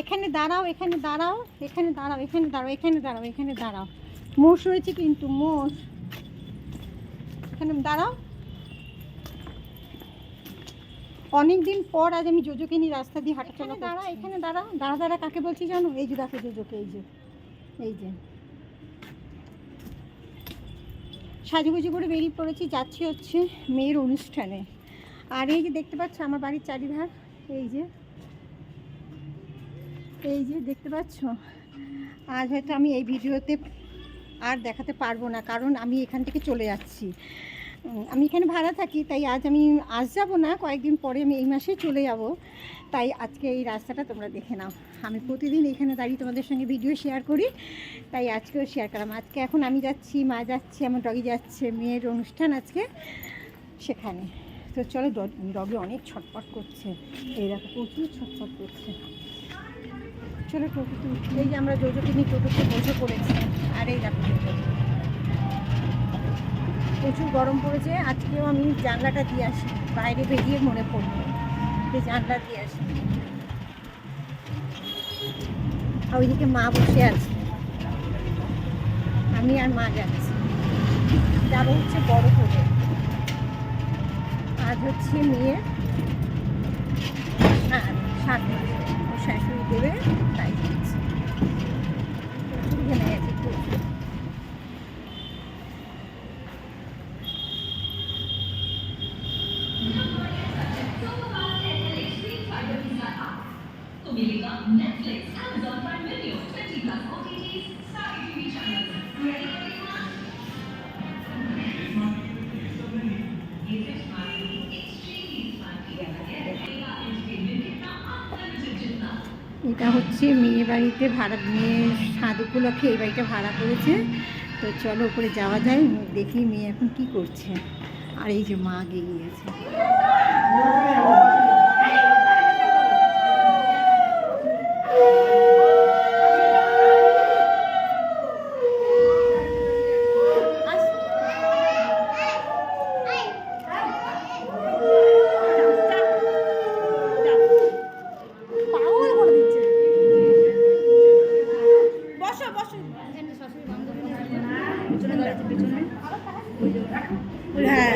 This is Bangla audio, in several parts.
এখানে দাঁড়াও এখানে দাঁড়াও এখানে দাঁড়াও এখানে দাঁড়াও এখানে দাঁড়াও এখানে দাঁড়াও। মোষ রয়েছে কিন্তু মোষ। এখানে দাঁড়াও। অনেক দিন পর আজ আমি জোজোকে নিয়ে রাস্তা দিয়ে হাঁটা চলা দাঁড়া এখানে দাঁড়া দাঁড়া দাঁড়া কাকে বলছি জানো? এই যে দেখো জোজোকে এই যে এই যে। সাজুগুজু করে বেরিয়ে পড়েছি, যাচ্ছি হচ্ছে মেয়ের অনুষ্ঠানে। আর এই যে দেখতে পাচ্ছ আমার বাড়ির চারিধার, এই যে এই যে দেখতে পাচ্ছ? আজ হয়তো আমি এই ভিডিওতে আর দেখাতে পারব না, কারণ আমি এখান থেকে চলে যাচ্ছি। আমি এখানে ভাড়া থাকি, তাই আজ আমি, আজ যাব না, কয়েকদিন পরে আমি এই মাসে চলে যাব। তাই আজকে এই রাস্তাটা তোমরা দেখে নাও। আমি প্রতিদিন এখানে দাঁড়িয়ে তোমাদের সঙ্গে ভিডিও শেয়ার করি। তাই আজকেও শেয়ার করলাম। আজকে এখন আমি যাচ্ছি, মা যাচ্ছে, আমার ডগি যাচ্ছে, মেয়ের অনুষ্ঠান আজকে সেখানে। তো চলো ডগি অনেক ছটপট করছে। এই দেখো, প্রচুর ছটপট করছে। চলো উঠি। এই যে আমরা জোজোকে নিয়ে টোটোতে বসে পড়েছি। আর এই দেখো, প্রচুর গরম পড়েছে। আজকেও আমি জানলাটা দিয়ে আসি। বাইরে বেরিয়ে মনে পড়ল জানলা দিয়ে আসি। আর ওইদিকে মা বসে আছে। আমি আর মা যাচ্ছি। যাব হচ্ছে বড় করে আজ হচ্ছে মেয়ে সাত মাস। এটা হচ্ছে মেয়ে বাড়িতে ভাড়া, মেয়ে স্বাদ উপলক্ষে এই বাড়িটা ভাড়া করেছে। তো চলো ওপরে যাওয়া যায়, দেখি মেয়ে এখন কি করছে। আর এই যে মা গিয়ে গিয়েছে পাগল করে দিচ্ছে বসো বসো হ্যাঁ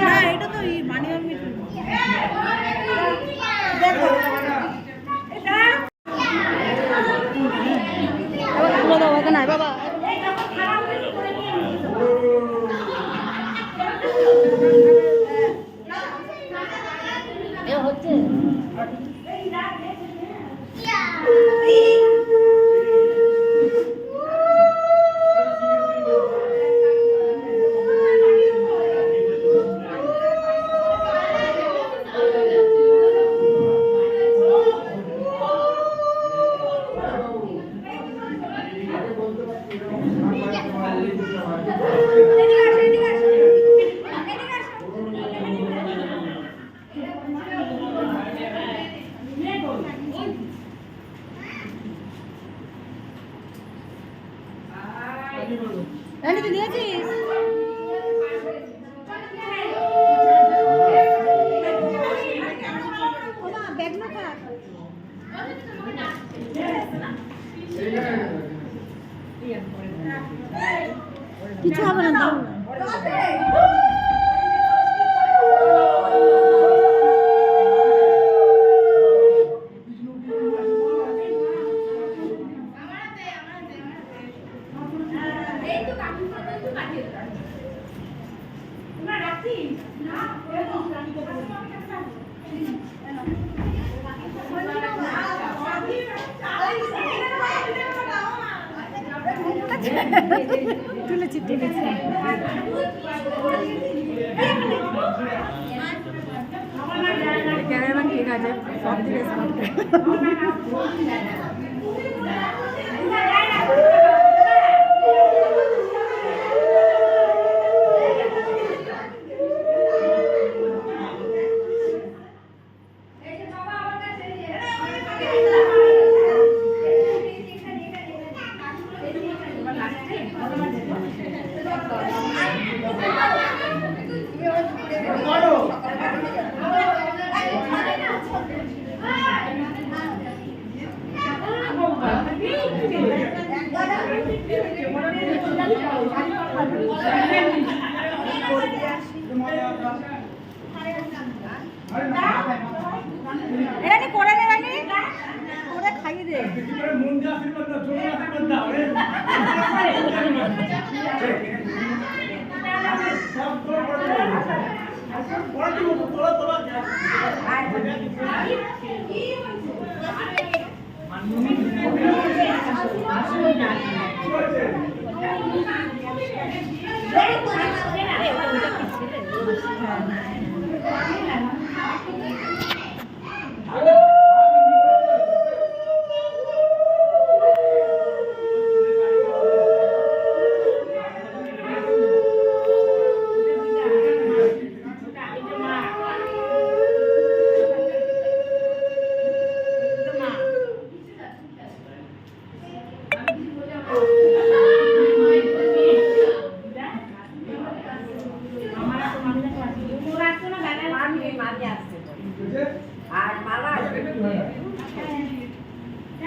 না এটা তো মানে দেখো বাবা রানি তো দিয়েছিস? তুলেছি তুলেছি। ক্যামেরাম্যান ঠিক আছে সব দিকে আর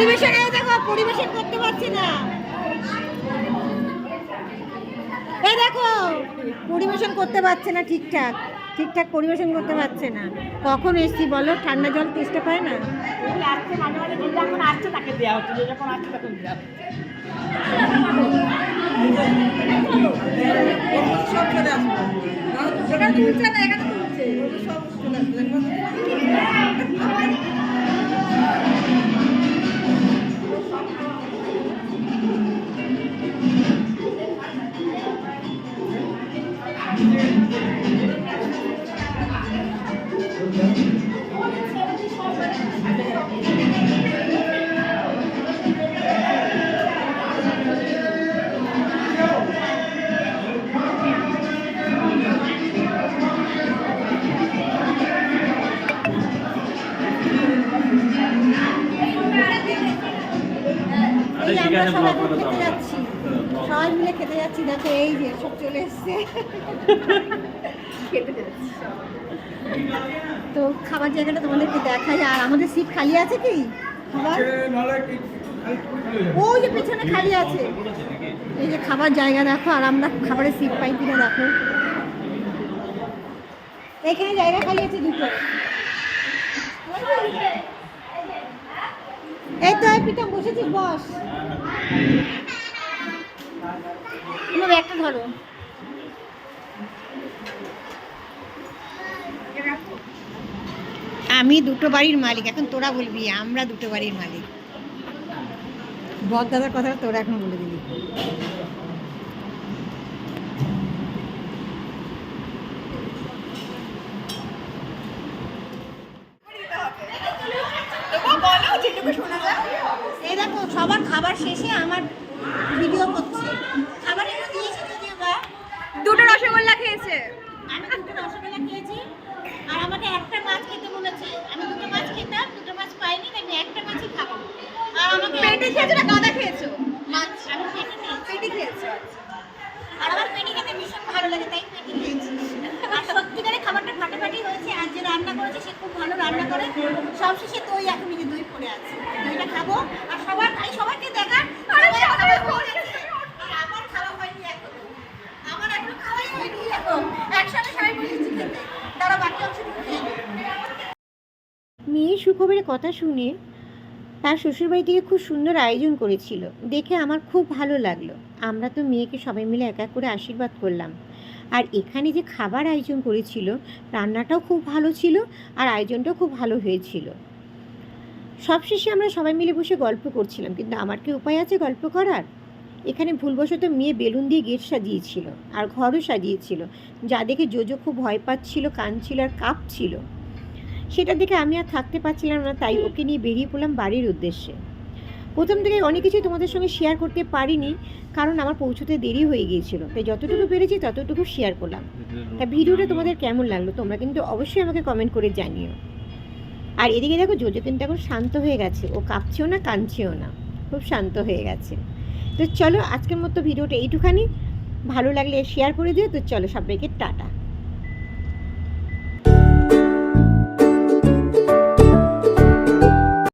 পরিবেশন এই দেখো পরিবেশন করতে পারছি না। এই দেখো পরিবেশন করতে পারছে না ঠিকঠাক। ঠিকঠাক পরিবেশন করতে পারছে না। কখন এসছি বলো? ঠান্ডা জল তেষ্টা পায় না? আসছে আমরা সবাই মিলে খেতে যাচ্ছি। সবাই মিলে খেতে যাচ্ছি। দেখো এই যে সব চলে এসছে। তো খাবার জায়গাটা তোমাদেরকে দেখাই আর আমাদের সিট খালি আছে কি? খাবার? ওই যে পেছনে খালি আছে। এই যে খাবার জায়গা দেখো আর আমরা খাবারের সিট পাই কিনা দেখো। এখানে জায়গা খালি আছে দুটো। এই তো পিঠা বসেছিস বস। তোমার ব্যাগটা ধরো। আমি দুটো বাড়ির মালিক এখন তোরা বলবি আমরা দুটো বাড়ির মালিক। বদ দাদার কথাটা তোরা এখন বলে দিবি এই দেখো সবার খাবার শেষে আমার ভিডিও করছে খাবার একটু দিয়েছি যদিও বা দুটো রসগোল্লা খেয়েছে। আমি দুটো রসগোল্লা খেয়েছি। আর আমাকে একটা মাছ খেতে বলেছে আমি দুটো মাছ খেতাম দুটো মাছ পাইনি তাই আমি একটা মাছই খাব। আর আমাকে পেটে খেয়েছো না গাদা খেয়েছো? মাছ। আমি পেটে খেয়েছি। পেটে খেয়েছো আর আমার পেটি খেতে ভীষণ ভালো লাগে তাই পেটি খেয়েছি আর সত্যিকারে খাবারটা ফাটাফাটি হয়েছে আর যে রান্না করেছে সে খুব ভালো রান্না করে। সব শেষে দই এখন যে দই পড়ে আছে। দইটা খাব আর সবার খাই সবাইকে দেখার সবাই খাওয়া করেছে। আর আমার খাওয়া হয়নি এখনও। আমার এখনও খাওয়াই হয়নি এখন। একসাথে সবাই বসেছি খেতে তারা বাকি অংশটুকু খেয়ে মেয়ের সুখবরের কথা শুনে তার শ্বশুরবাড়ি থেকে খুব সুন্দর আয়োজন করেছিল। দেখে আমার খুব ভালো লাগল। আমরা তো মেয়েকে সবাই মিলে এক এক করে আশীর্বাদ করলাম। আর এখানে যে খাবার আয়োজন করেছিল, রান্নাটাও খুব ভালো ছিল আর আয়োজনটাও খুব ভালো হয়েছিল। সবশেষে আমরা সবাই মিলে বসে গল্প করছিলাম, কিন্তু আমার কি উপায় আছে গল্প করার? এখানে ভুলবশত মেয়ে বেলুন দিয়ে গেট সাজিয়েছিল আর ঘরও সাজিয়েছিল, যা দেখে জোজো খুব ভয় পাচ্ছিল কাঁদছিল আর কাঁপছিল। সেটা দেখে আমি আর থাকতে পারছিলাম না, তাই ওকে নিয়ে বেরিয়ে পড়লাম বাড়ির উদ্দেশ্যে। প্রথম থেকে অনেক কিছুই তোমাদের সঙ্গে শেয়ার করতে পারিনি, কারণ আমার পৌঁছতে দেরি হয়ে গিয়েছিল। তাই যতটুকু পেরেছি ততটুকু শেয়ার করলাম। তা ভিডিওটা তোমাদের কেমন লাগল তোমরা কিন্তু অবশ্যই আমাকে কমেন্ট করে জানিও। আর এদিকে দেখো জোজো কিন্তু এখন শান্ত হয়ে গেছে। ও কাঁপছেও না, কাঁদছেও না। খুব শান্ত হয়ে গেছে। তো চলো আজকের মতো ভিডিওটা এইটুখানি। ভালো লাগলে শেয়ার করে দিও। তো চলো সবাইকে টাটা।